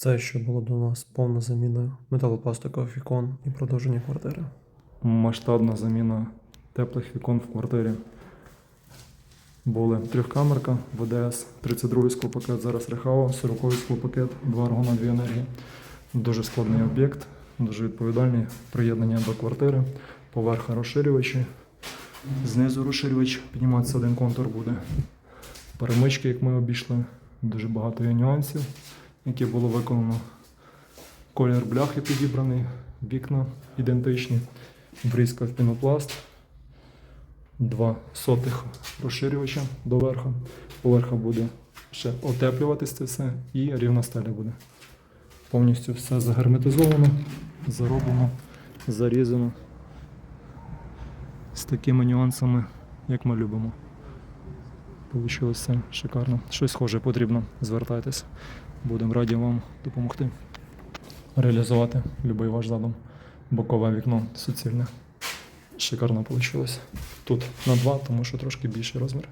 Це ще було до нас повна заміна металопластикових вікон і продовження квартири. масштабна заміна теплих вікон в квартирі. Були трьохкамерка, ВДС, 32-й склопакет, зараз Рехао, 40 склопакет, 2 аргона, 2 енергії. Дуже складний об'єкт, дуже відповідальний. Приєднання до квартири, поверха розширювачі. Знизу розширювач, підніматися один контур буде. Перемички, як ми обійшли, дуже багато є нюансів, які було виконано. Колір бляхи підібраний, вікна ідентичні, врізка в пінопласт, два сотих розширювача до верха. Поверха буде ще отеплюватись це все і рівна стеля буде. Повністю все загерметизовано, зароблено, зарізано з такими нюансами, як ми любимо. Получилось все шикарно. Щось схоже потрібно, звертайтеся. Будемо раді вам допомогти реалізувати будь-який ваш задум. Бокове вікно суцільне. Шикарно вийшло. Тут на два, тому що трошки більший розмір.